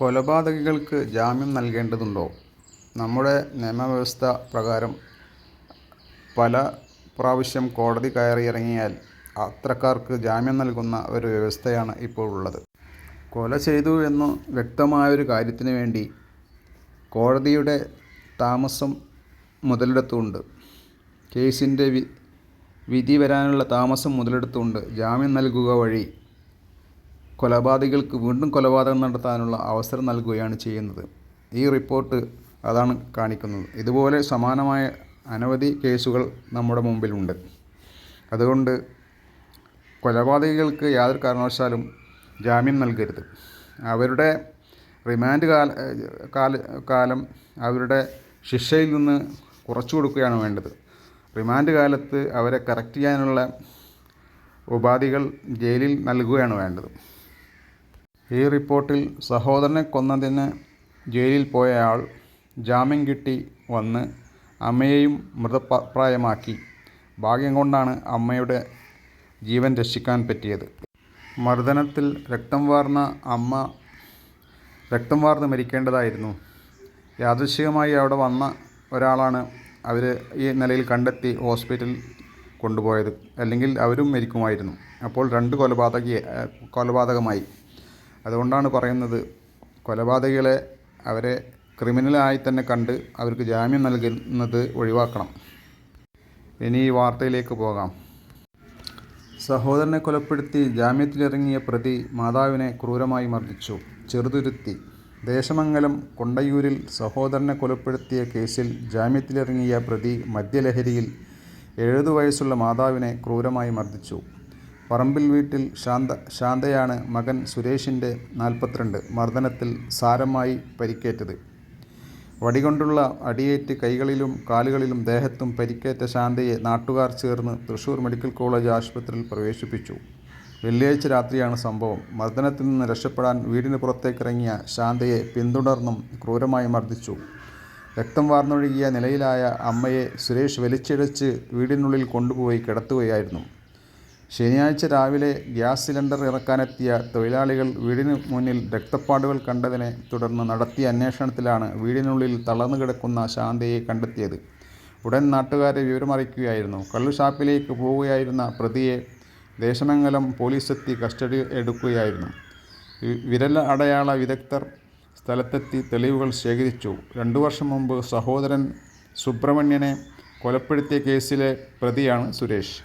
കൊലപാതകികൾക്ക് ജാമ്യം നൽകേണ്ടതുണ്ടോ? നമ്മുടെ നിയമവ്യവസ്ഥ പ്രകാരം പല പ്രാവശ്യം കോടതി കയറിയിറങ്ങിയാൽ അത്തരക്കാർക്ക് ജാമ്യം നൽകുന്ന ഒരു വ്യവസ്ഥയാണ് ഇപ്പോൾ ഉള്ളത്. കൊല ചെയ്തു എന്ന് വ്യക്തമായൊരു കാര്യത്തിന് വേണ്ടി കോടതിയുടെ താമസം മുതലെടുത്തുകൊണ്ട് കേസിന്റെ വിധി വരാനുള്ള താമസം മുതലെടുത്തുകൊണ്ട് ജാമ്യം നൽകുക വഴി കൊലപാതകികൾക്ക് വീണ്ടും കൊലപാതകം നടത്താനുള്ള അവസരം നൽകുകയാണ് ചെയ്യുന്നത്. ഈ റിപ്പോർട്ട് അതാണ് കാണിക്കുന്നത്. ഇതുപോലെ സമാനമായ അനവധി കേസുകൾ നമ്മുടെ മുമ്പിലുണ്ട്. അതുകൊണ്ട് കൊലപാതകികൾക്ക് യാതൊരു കാരണവശാലും ജാമ്യം നൽകരുത്. അവരുടെ റിമാൻഡ് കാല കാല കാലം അവരുടെ ശിക്ഷയിൽ നിന്ന് കുറച്ചു കൊടുക്കുകയാണ് വേണ്ടത്. റിമാൻഡ് കാലത്ത് അവരെ കറക്റ്റ് ചെയ്യാനുള്ള ഉപാധികൾ ജയിലിൽ നൽകുകയാണ് വേണ്ടത്. ഈ റിപ്പോർട്ടിൽ സഹോദരനെ കൊന്നതിന് ജയിലിൽ പോയയാൾ ജാമ്യം കിട്ടി വന്ന് അമ്മയെയും മൃതപ്രായമാക്കി. ഭാഗ്യം കൊണ്ടാണ് അമ്മയുടെ ജീവൻ രക്ഷിക്കാൻ പറ്റിയത്. മർദ്ദനത്തിൽ രക്തം വാർന്ന അമ്മ രക്തം വാർന്ന് മരിക്കേണ്ടതായിരുന്നു. യാദൃശികമായി അവിടെ വന്ന ഒരാളാണ് അവർ ഈ നിലയിൽ കണ്ടെത്തി ഹോസ്പിറ്റലിൽ കൊണ്ടുപോയത്. അല്ലെങ്കിൽ അവരും മരിക്കുമായിരുന്നു. അപ്പോൾ രണ്ട് കൊലപാതക കൊലപാതകമായി. അതുകൊണ്ടാണ് പറയുന്നത് കൊലപാതകികളെ അവരെ ക്രിമിനലായി തന്നെ കണ്ട് അവർക്ക് ജാമ്യം നൽകുന്നത് ഒഴിവാക്കണം. ഇനി ഈ വാർത്തയിലേക്ക് പോകാം. സഹോദരനെ കൊലപ്പെടുത്തി ജാമ്യത്തിലിറങ്ങിയ പ്രതി മാതാവിനെ ക്രൂരമായി മർദ്ദിച്ചു. ചെറുതുരുത്തി. ദേശമംഗലം കൊണ്ടയൂരിൽ സഹോദരനെ കൊലപ്പെടുത്തിയ കേസിൽ ജാമ്യത്തിലിറങ്ങിയ പ്രതി മദ്യലഹരിയിൽ എഴുപത് വയസ്സുള്ള മാതാവിനെ ക്രൂരമായി മർദ്ദിച്ചു. പറമ്പിൽ വീട്ടിൽ ശാന്ത ശാന്തയാണ് മകൻ സുരേഷിന്റെ നാൽപ്പത്തിരണ്ട് മർദ്ദനത്തിൽ സാരമായി പരിക്കേറ്റത്. വടികൊണ്ടുള്ള അടിയേറ്റ് കൈകളിലും കാലുകളിലും ദേഹത്തും പരിക്കേറ്റ ശാന്തയെ നാട്ടുകാർ ചേർന്ന് തൃശൂർ മെഡിക്കൽ കോളേജ് ആശുപത്രിയിൽ പ്രവേശിപ്പിച്ചു. വെള്ളിയാഴ്ച രാത്രിയാണ് സംഭവം. മർദ്ദനത്തിൽ നിന്ന് രക്ഷപ്പെടാൻ വീടിന് പുറത്തേക്കിറങ്ങിയ ശാന്തയെ പിന്തുടർന്നും ക്രൂരമായി മർദ്ദിച്ചു. രക്തം വാർന്നൊഴുകിയ നിലയിലായ അമ്മയെ സുരേഷ് വലിച്ചിഴച്ച് വീടിനുള്ളിൽ കൊണ്ടുപോയി കിടത്തുകയായിരുന്നു. ശനിയാഴ്ച രാവിലെ ഗ്യാസ് സിലിണ്ടർ ഇറക്കാനെത്തിയ തൊഴിലാളികൾ വീടിന് മുന്നിൽ രക്തപ്പാടുകൾ കണ്ടതിനെ തുടർന്ന് നടത്തിയ അന്വേഷണത്തിലാണ് വീടിനുള്ളിൽ തളർന്നു കിടക്കുന്ന ശാന്തയെ കണ്ടെത്തിയത്. ഉടൻ നാട്ടുകാരെ വിവരമറിയിക്കുകയായിരുന്നു. കള്ളുഷാപ്പിലേക്ക് പോവുകയായിരുന്ന പ്രതിയെ ദേശമംഗലം പോലീസെത്തി കസ്റ്റഡി എടുക്കുകയായിരുന്നു. വിരൽ അടയാള വിദഗ്ധർ സ്ഥലത്തെത്തി തെളിവുകൾ ശേഖരിച്ചു. രണ്ടു വർഷം മുമ്പ് സഹോദരൻ സുബ്രഹ്മണ്യനെ കൊലപ്പെടുത്തിയ കേസിലെ പ്രതിയാണ് സുരേഷ്.